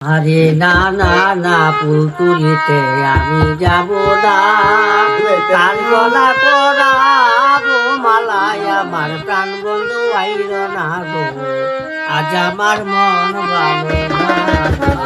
আরে না না না ফুল তুলিতে আমি যাব না। প্রাণ গলা পরাবো, মালায় আমার প্রাণ বন্ধু আইর না গো। আজ আমার মন ভালো না।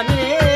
你。